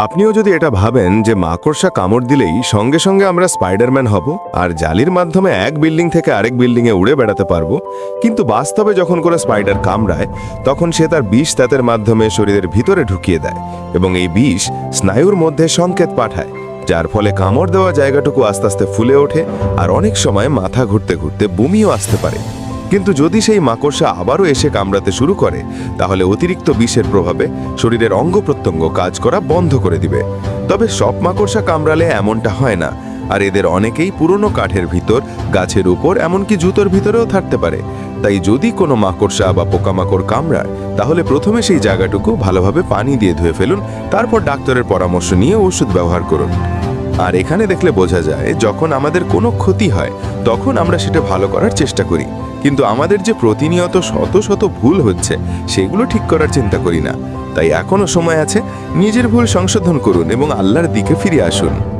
আপনিও যদি এটা ভাবেন যে মাকড়সা কামড় দিলেই সঙ্গে সঙ্গে আমরা স্পাইডারম্যান হব আর জালির মাধ্যমে এক বিল্ডিং থেকে আরেক বিল্ডিংয়ে উড়ে বেড়াতে পারব, কিন্তু বাস্তবে যখন কোনো স্পাইডার কামড়ায়, তখন সে তার বিষ তাতের মাধ্যমে শরীরের ভিতরে ঢুকিয়ে দেয় এবং এই বিষ স্নায়ুর মধ্যে সংকেত পাঠায়, যার ফলে কামড় দেওয়া জায়গাটুকু আস্তে আস্তে ফুলে ওঠে আর অনেক সময় মাথা ঘুরতে ঘুরতে বমিও আসতে পারে। কিন্তু যদি সেই মাকড়সা আবারও এসে কামড়াতে শুরু করে, তাহলে অতিরিক্ত বিষের প্রভাবে শরীরের অঙ্গ প্রত্যঙ্গ কাজ করা বন্ধ করে দিবে। তবে সব মাকড়সা কামড়ালে এমনটা হয় না, আর এদের অনেকেই পুরনো কাঠের ভিতর, গাছের উপর, এমনকি জুতোর ভিতরেও থাকতে পারে। তাই যদি কোনো মাকড়সা বা পোকামাকড় কামড়ায়, তাহলে প্রথমে সেই জায়গাটুকু ভালোভাবে পানি দিয়ে ধুয়ে ফেলুন, তারপর ডাক্তারের পরামর্শ নিয়ে ওষুধ ব্যবহার করুন। আর এখানে দেখলে বোঝা যায়, যখন আমাদের কোনো ক্ষতি হয়, তখন আমরা সেটা ভালো করার চেষ্টা করি। কিন্তু আমাদের যে প্রতিনিয়ত শত শত ভুল হচ্ছে, সেগুলো ঠিক করার চিন্তা করি না। তাই এখনও সময় আছে, নিজের ভুল সংশোধন করুন এবং আল্লাহর দিকে ফিরে আসুন।